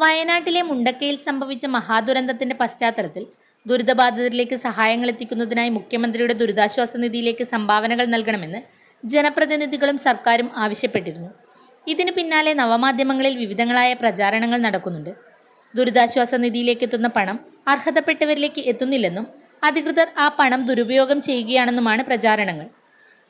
വയനാട്ടിലെ മുണ്ടക്കയിൽ സംഭവിച്ച മഹാദുരന്തത്തിന്റെ പശ്ചാത്തലത്തിൽ ദുരിതബാധിതരിലേക്ക് സഹായങ്ങൾ എത്തിക്കുന്നതിനായി മുഖ്യമന്ത്രിയുടെ ദുരിതാശ്വാസ നിധിയിലേക്ക് സംഭാവനകൾ നൽകണമെന്ന് ജനപ്രതിനിധികളും സർക്കാരും ആവശ്യപ്പെട്ടിരുന്നു. ഇതിന് പിന്നാലെ നവമാധ്യമങ്ങളിൽ വിവിധങ്ങളായ പ്രചാരണങ്ങൾ നടക്കുന്നുണ്ട്. ദുരിതാശ്വാസ നിധിയിലേക്ക് എത്തുന്ന പണം അർഹതപ്പെട്ടവരിലേക്ക് എത്തുന്നില്ലെന്നും അധികൃതർ ആ പണം ദുരുപയോഗം ചെയ്യുകയാണെന്നുമാണ് പ്രചാരണങ്ങൾ.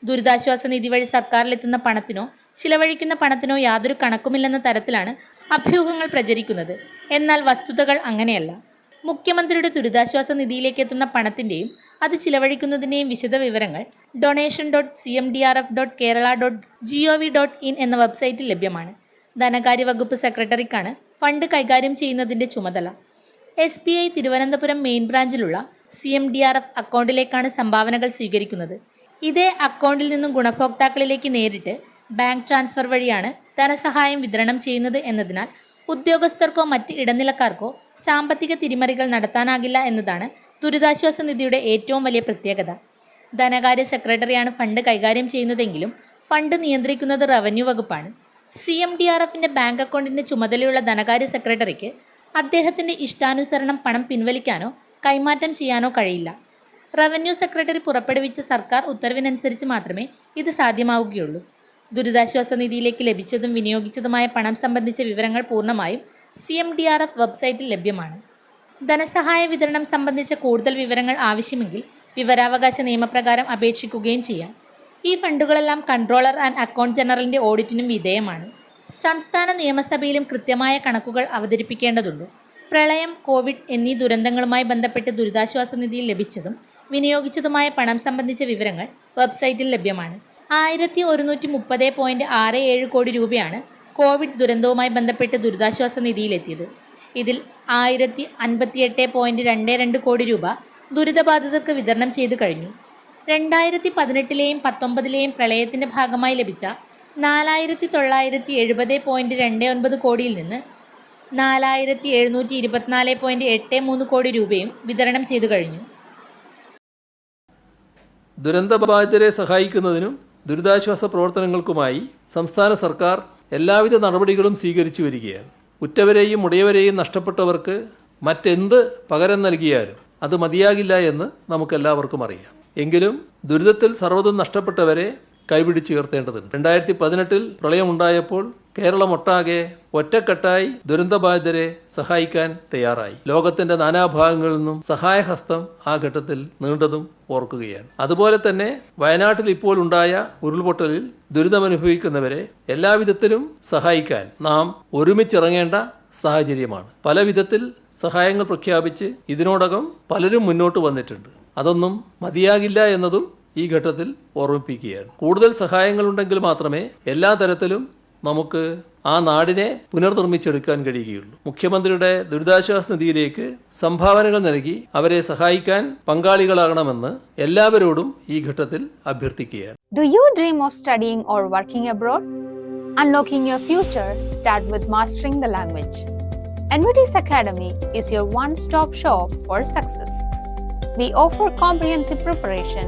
ദുരിതാശ്വാസ നിധി വഴി സർക്കാരിലെത്തുന്ന പണത്തിനോ ചിലവഴിക്കുന്ന പണത്തിനോ യാതൊരു കണക്കുമില്ലെന്ന തരത്തിലാണ് അഭ്യൂഹങ്ങൾ പ്രചരിക്കുന്നത്. എന്നാൽ വസ്തുതകൾ അങ്ങനെയല്ല. മുഖ്യമന്ത്രിയുടെ ദുരിതാശ്വാസ നിധിയിലേക്ക് എത്തുന്ന പണത്തിന്റെയും അത് ചിലവഴിക്കുന്നതിന്റെയും വിശദ വിവരങ്ങൾ donation dot C M D R F dot Kerala dot G O V dot in എന്ന വെബ്സൈറ്റിൽ ലഭ്യമാണ്. ധനകാര്യ വകുപ്പ് സെക്രട്ടറിക്കാണ് ഫണ്ട് കൈകാര്യം ചെയ്യുന്നതിന്റെ ചുമതല. S B I Thiruvananthapuram main ബ്രാഞ്ചിലുള്ള C M D R F അക്കൗണ്ടിലേക്കാണ് സംഭാവനകൾ സ്വീകരിക്കുന്നത്. ഇതേ അക്കൗണ്ടിൽ നിന്നും ഗുണഭോക്താക്കളിലേക്ക് നേരിട്ട് ബാങ്ക് ട്രാൻസ്ഫർ വഴിയാണ് ധനസഹായം വിതരണം ചെയ്യുന്നത് എന്നതിനാൽ ഉദ്യോഗസ്ഥർക്കോ മറ്റ് ഇടനിലക്കാർക്കോ സാമ്പത്തിക തിരിമറികൾ നടത്താനാകില്ല എന്നതാണ് ദുരിതാശ്വാസ നിധിയുടെ ഏറ്റവും വലിയ പ്രത്യേകത. ധനകാര്യ സെക്രട്ടറിയാണ് ഫണ്ട് കൈകാര്യം ചെയ്യുന്നതെങ്കിലും ഫണ്ട് നിയന്ത്രിക്കുന്നത് റവന്യൂ വകുപ്പാണ്. സി എം ഡി ആർ എഫിന്റെ ബാങ്ക് അക്കൗണ്ടിന്റെ ചുമതലയുള്ള ധനകാര്യ സെക്രട്ടറിക്ക് അദ്ദേഹത്തിന്റെ ഇഷ്ടാനുസരണം പണം പിൻവലിക്കാനോ കൈമാറ്റം ചെയ്യാനോ കഴിയില്ല. റവന്യൂ സെക്രട്ടറി പുറപ്പെടുവിച്ച സർക്കാർ ഉത്തരവിനനുസരിച്ച് മാത്രമേ ഇത് സാധ്യമാവുകയുള്ളൂ. ദുരിതാശ്വാസ നിധിയിലേക്ക് ലഭിച്ചതും വിനിയോഗിച്ചതുമായ പണം സംബന്ധിച്ച വിവരങ്ങൾ പൂർണമായും C M D R F വെബ്സൈറ്റിൽ ലഭ്യമാണ്. ധനസഹായ വിതരണം സംബന്ധിച്ച കൂടുതൽ വിവരങ്ങൾ ആവശ്യമെങ്കിൽ വിവരാവകാശ നിയമപ്രകാരം അപേക്ഷിക്കുകയും ചെയ്യാം. ഈ ഫണ്ടുകളെല്ലാം കൺട്രോളർ ആൻഡ് അക്കൗണ്ട് ജനറലിന്റെ ഓഡിറ്റിനും വിധേയമാണ്. സംസ്ഥാന നിയമസഭയിലും കൃത്യമായ കണക്കുകൾ അവതരിപ്പിക്കേണ്ടതുണ്ട്. പ്രളയം കോവിഡ് എന്നീ ദുരന്തങ്ങളുമായി ബന്ധപ്പെട്ട് ദുരിതാശ്വാസ നിധിയിൽ ലഭിച്ചതും വിനിയോഗിച്ചതുമായ പണം സംബന്ധിച്ച വിവരങ്ങൾ വെബ്സൈറ്റിൽ ലഭ്യമാണ്. ആയിരത്തി ഒരുന്നൂറ്റി മുപ്പത് പോയിന്റ് ആറ് ഏഴ് കോടി രൂപയാണ് കോവിഡ് ദുരന്തവുമായി ബന്ധപ്പെട്ട് ദുരിതാശ്വാസ നിധിയിലെത്തിയത്. ഇതിൽ ആയിരത്തി അൻപത്തിയെട്ട് പോയിന്റ് രണ്ട് രണ്ട് കോടി രൂപ ദുരിതബാധിതർക്ക് വിതരണം ചെയ്തു കഴിഞ്ഞു. രണ്ടായിരത്തി പതിനെട്ടിലെയും പത്തൊമ്പതിലെയും പ്രളയത്തിന്റെ ഭാഗമായി ലഭിച്ച നാലായിരത്തി തൊള്ളായിരത്തി എഴുപത് പോയിന്റ് രണ്ട് ഒൻപത് കോടിയിൽ നിന്ന് നാലായിരത്തി എഴുന്നൂറ്റി ഇരുപത്തിനാല് പോയിന്റ് എട്ട് മൂന്ന് കോടി രൂപയും വിതരണം ചെയ്തു കഴിഞ്ഞു. ദുരന്തബാധിതരെ സഹായിക്കുന്നതിനും ദുരിതാശ്വാസ പ്രവർത്തനങ്ങൾക്കുമായി സംസ്ഥാന സർക്കാർ എല്ലാവിധ നടപടികളും സ്വീകരിച്ചു വരികയാണ്. ഉറ്റവരെയും ഉടയവരെയും നഷ്ടപ്പെട്ടവർക്ക് മറ്റെന്ത് പകരം നൽകിയാലും അത് മതിയാകില്ല എന്ന് നമുക്കെല്ലാവർക്കും അറിയാം. എങ്കിലും ദുരിതത്തിൽ സർവതും നഷ്ടപ്പെട്ടവരെ കൈപിടിച്ചുയർത്തേണ്ടതുണ്ട് രണ്ടായിരത്തി പതിനെട്ടിൽ പ്രളയമുണ്ടായപ്പോൾ കേരളമൊട്ടാകെ ഒറ്റക്കെട്ടായി ദുരന്തബാധിതരെ സഹായിക്കാൻ തയ്യാറായി. ലോകത്തിന്റെ നാനാഭാഗങ്ങളിൽ നിന്നും സഹായഹസ്തം ആ ഘട്ടത്തിൽ നീണ്ടതും ഓർക്കുകയാണ്. അതുപോലെ തന്നെ വയനാട്ടിൽ ഇപ്പോൾ ഉണ്ടായ ഉരുൾപൊട്ടലിൽ ദുരിതമനുഭവിക്കുന്നവരെ എല്ലാവിധത്തിലും സഹായിക്കാൻ നാം ഒരുമിച്ചിറങ്ങേണ്ട സാഹചര്യമാണ്. പല വിധത്തിൽ സഹായങ്ങൾ പ്രഖ്യാപിച്ച് ഇതിനോടകം പലരും മുന്നോട്ട് വന്നിട്ടുണ്ട്. അതൊന്നും മതിയാകില്ല എന്നതും ഈ ഘട്ടത്തിൽ ഓർമ്മിപ്പിക്കുകയാണ് കൂടുതൽ സഹായങ്ങളുണ്ടെങ്കിൽ മാത്രമേ എല്ലാ തരത്തിലും നമുക്ക് ആ നാടിനെ പുനർനിർമ്മിച്ചെടുക്കാൻ കഴിയുകയുള്ളൂ മുഖ്യമന്ത്രിയുടെ ദുരിതാശ്വാസ നിധിയിലേക്ക് സംഭാവനകൾ നൽകി അവരെ സഹായിക്കാൻ പങ്കാളികളാകണമെന്ന് എല്ലാവരോടും ഈ ഘട്ടത്തിൽ അഭ്യർത്ഥിക്കുകയാണ് Do you dream of studying or working abroad? Unlocking your future start with mastering the language. NVT's Academy is your one-stop shop for success. We offer comprehensive preparation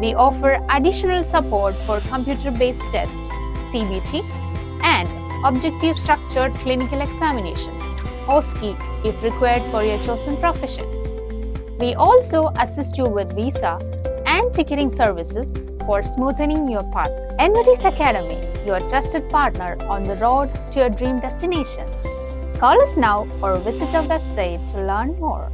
we offer additional support for computer based tests, CBT, and objective structured clinical examinations, OSCE, if required for your chosen profession. We also assist you with visa and ticketing services for smoothening your path. NVT's Academy, your trusted partner on the road to your dream destination. Call us now or visit our website to learn more.